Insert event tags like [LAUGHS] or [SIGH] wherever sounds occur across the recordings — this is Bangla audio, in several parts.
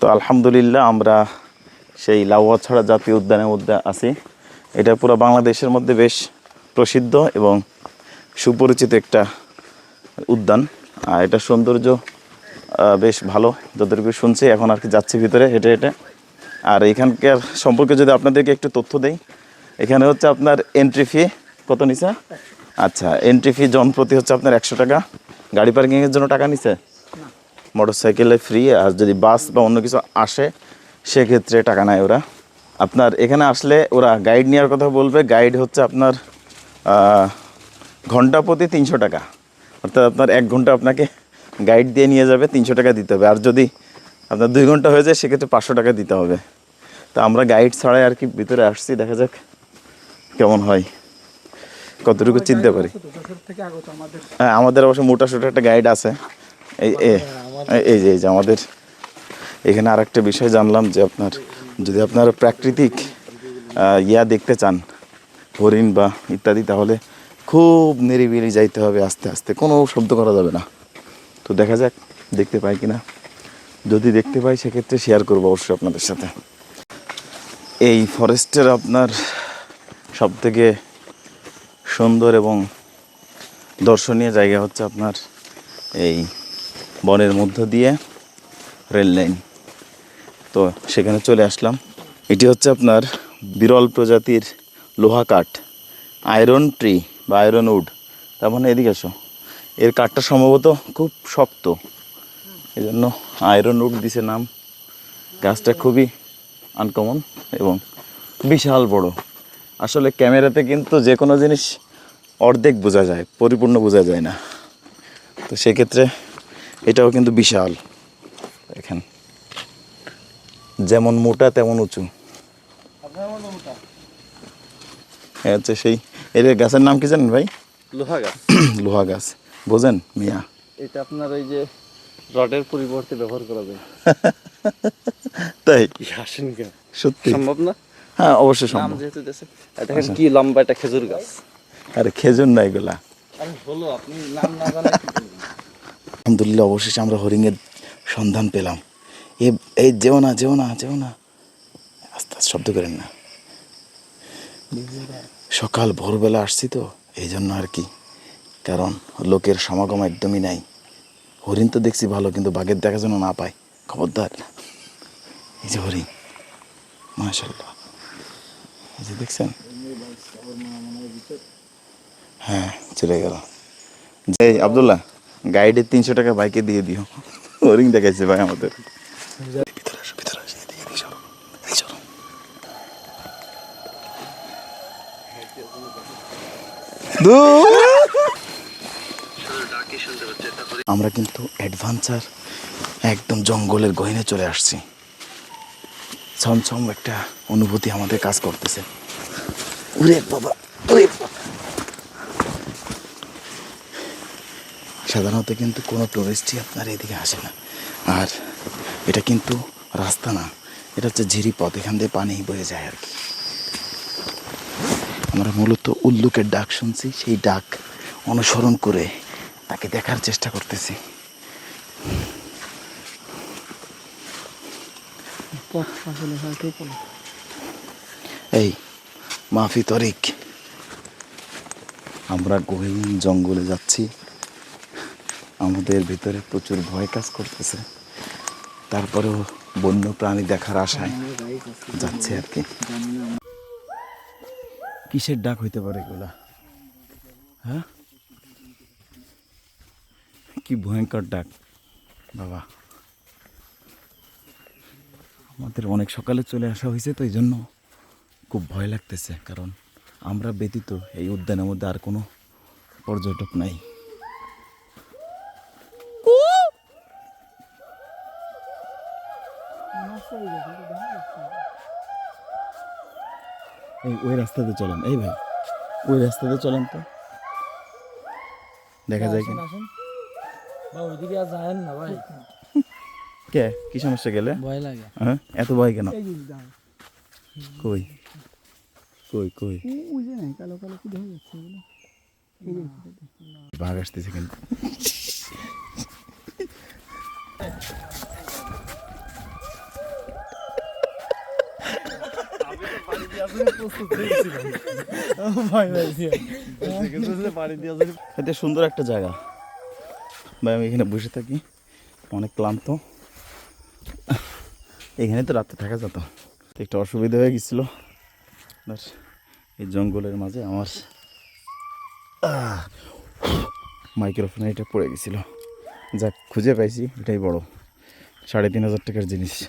তো আলহামদুলিল্লাহ আমরা সেই লাউয়াছড়া জাতীয় উদ্যানের মধ্যে আছি। এটা পুরো বাংলাদেশের মধ্যে বেশ প্রসিদ্ধ এবং সুপরিচিত একটা উদ্যান। আর এটা সৌন্দর্য বেশ ভালো যতটুকু শুনছি। এখন আর কি যাচ্ছি ভিতরে হেঁটে হেঁটে। আর এখানকার সম্পর্কে যদি আপনাদেরকে একটু তথ্য দেই, এখানে হচ্ছে আপনার এন্ট্রি ফি কত নিছে? আচ্ছা এন্ট্রি ফি জন প্রতি হচ্ছে আপনার একশো টাকা। গাড়ি পার্কিংয়ের জন্য টাকা নিছে? মোটর সাইকেলে ফ্রি আর যদি বাস বা অন্য কিছু আসে সেক্ষেত্রে টাকা নেয় ওরা। আপনার এখানে আসলে ওরা গাইড নেওয়ার কথা বলবে। গাইড হচ্ছে আপনার ঘণ্টা প্রতি তিনশো টাকা। অর্থাৎ আপনার এক ঘণ্টা আপনাকে গাইড দিয়ে নিয়ে যাবে তিনশো টাকা দিতে হবে। আর যদি আপনার দুই ঘণ্টা হয়ে যায় সেক্ষেত্রে পাঁচশো টাকা দিতে হবে। তো আমরা গাইড ছাড়াই আর কি ভিতরে আসছি দেখা যাক কেমন হয়। কতটুকু চিনতে পারি। হ্যাঁ আমাদের অবশ্য মোটা সোটা একটা গাইড আছে। এই এ- এই যে এই যে আমাদের এখানে আর একটা বিষয় জানলাম যে আপনার, যদি আপনার প্রাকৃতিক ইয়া দেখতে চান, হরিণ বা ইত্যাদি, তাহলে খুব নিরিবিলি যাইতে হবে আস্তে আস্তে। কোনো শব্দ করা যাবে না। তো দেখা যাক, দেখতে পাই কি না যদি দেখতে পাই, সেক্ষেত্রে শেয়ার করব অবশ্যই আপনাদের সাথে। এই ফরেস্টের আপনার সব থেকে সুন্দর এবং দর্শনীয় জায়গা হচ্ছে আপনার এই বনের মধ্য দিয়ে রেল লাইন। তো সেখানে চলে আসলাম। এটি হচ্ছে আপনার বিরল প্রজাতির লোহা কাঠ আয়রন ট্রি বা আয়রন উড তার মানে এদিকে আসো এর কাঠটা সম্ভবত খুব শক্ত। এই জন্য আয়রন উড দিছে নাম। গাছটা খুবই আনকমন এবং বিশাল বড়। আসলে ক্যামেরাতে কিন্তু যে কোনো জিনিস অর্ধেক বোঝা যায়, পরিপূর্ণ বোঝা যায় না। তো সেক্ষেত্রে এটাও কিন্তু বিশাল। দেখেন। যেমন মোটা তেমন উঁচু। এ হচ্ছে সেই এর গাছের নাম কি জানেন ভাই? লোহা গাছ। [CLEARS THROAT] লোহা গাছ। বোঝেন? মিয়া। এটা আপনার ওই যে রডের পরিবর্তে ব্যবহার করা যায়। [LAUGHS] তাই? আসেন কেন সত্যি? সম্ভব না? হ্যাঁ অবশ্যই নাম সম্ভব। যেহেতু দেশে দেখেন কি লম্বা একটা খেজুর গাছ। আরে খেজুর না এগুলা। হলো আপনি নাম না জানেন? আলহামদুলিল্লাহ, অবশেষে আমরা হরিণের সন্ধান পেলাম। এ, এই যেও না যেও না যেও না। আস্তে আস্তে শব্দ করেন না। সকাল, ভোরবেলা আসছি তো এই জন্য আর কি। কারণ লোকের সমাগম একদমই নাই। হরিণ তো দেখছি ভালো, কিন্তু বাঘের দেখা যেন না পায়। খবরদার। এই যে হরিণ। মাশাল্লাহ এই যে দেখছেন? হ্যাঁ চলে গেল। যে আবদুল্লাহ। গাইডের তিনশো টাকা বাইকে দিয়ে দিও। হরিং দেখাইছে ভাই আমাদের। আমরা কিন্তু অ্যাডভেঞ্চার একদম জঙ্গলের গহিনে চলে আসছি। ছমছম একটা অনুভূতি আমাদের কাজ করতেছে। বাবা। সাধারণত কিন্তু কোনো টুরিস্টই আপনার এদিকে আসে না। আর এটা কিন্তু রাস্তা না এটা হচ্ছে ঝিরি পথ এখান দিয়ে পানি বয়ে যায় আর কি। আমরা মূলত উল্লুকের ডাক শুনছি সেই ডাক অনুসরণ করে তাকে দেখার চেষ্টা করতেছি। এই মাফি তরিক। আমরা গহীন জঙ্গলে যাচ্ছি। আমাদের ভিতরে প্রচুর ভয় কাজ করতেছে। তারপরেও বন্য প্রাণী দেখার আশায় যাচ্ছে আর কি। কিসের ডাক হইতে পারে এগুলা? হ্যাঁ? কি ভয়ঙ্কর ডাক, বাবা। আমাদের অনেক সকালে চলে আসা হয়েছে তো এই জন্য খুব ভয় লাগতেছে, কারণ আমরা ব্যতীত এই উদ্যানের মধ্যে আর কোনো পর্যটক নাই। এই ওই রাস্তাতে চলেন। এই ভাই ওই রাস্তাতে চলেন তো। দেখা যায় বা ওইদিকে আর যায় না ভাই। কে? কি সমস্যা গেলে? ভয় লাগে। হ্যাঁ? এত ভয় কেন? কই? কই কই? কালো কালো কি বাঘ আসতেছে কিন্তু। এটা সুন্দর একটা জায়গা। ভাই, আমি এখানে বসে থাকি। অনেক ক্লান্ত। এখানে তো রাত্রে থাকা যেত। একটু অসুবিধা হয়ে গেছিল। এই জঙ্গলের মাঝে আমার মাইক্রোফোন এটা পড়ে গেছিল। যা খুঁজে পাইছি। এটাই বড়। সাড়ে তিন হাজার টাকার জিনিস।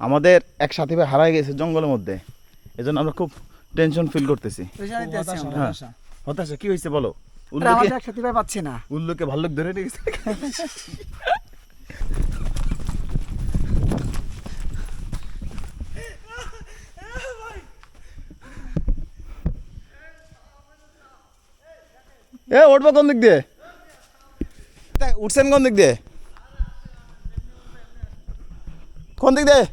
আমাদের এক সাথী ভাই হারাই গেছে জঙ্গলের মধ্যে। এজন্য আমরা খুব টেনশন ফিল করতেছি। হতাশা কি হয়েছে বলো? পাচ্ছি না। উল্লুকে ভাল্লুক ধরে নিয়ে গেছে। এ উঠবো কোন দিক দিয়ে? উঠছেন কোন দিক দিয়ে? কোন দিক দিয়ে?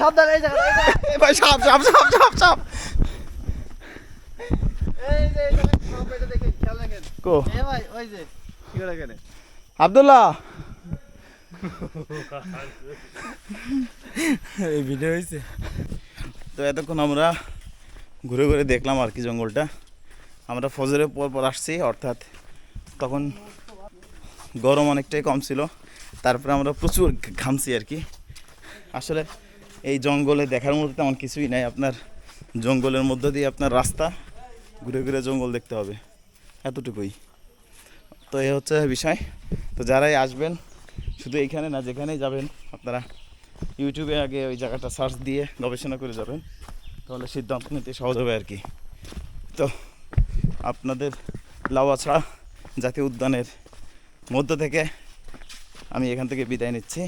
সাবধান এই জায়গা এ ভাই সাপ সাপ সাপ সাপ সাপ কো? ভাই ওই যে আব্দুল্লাহ। এই ভিডিও হয়েছে তো এতক্ষণ আমরা ঘুরে ঘুরে দেখলাম আর কি জঙ্গলটা। আমরা ফজরের পর পর আসছি, অর্থাৎ তখন গরম অনেকটাই কম ছিল। তারপরে আমরা প্রচুর ঘামছি আর কি। আসলে এই জঙ্গলে দেখার মতো তেমন কিছুই নাই। আপনার জঙ্গলের মধ্য দিয়ে আপনার রাস্তা, ঘুরে ঘুরে জঙ্গল দেখতে হবে। এতটুকুই। তো এ হচ্ছে বিষয়। তো যারাই আসবেন, শুধু এইখানে না, যেখানেই যাবেন, আপনারা ইউটিউবে আগে ওই জায়গাটা সার্চ দিয়ে গবেষণা করে যাবেন। তাহলে সিদ্ধান্ত নিতে সহজ হবে আর কি। তো আপনাদের লাওয়াছড়া জাতীয় উদ্যানের মধ্য থেকে আমি এখান থেকে বিদায় নিচ্ছি।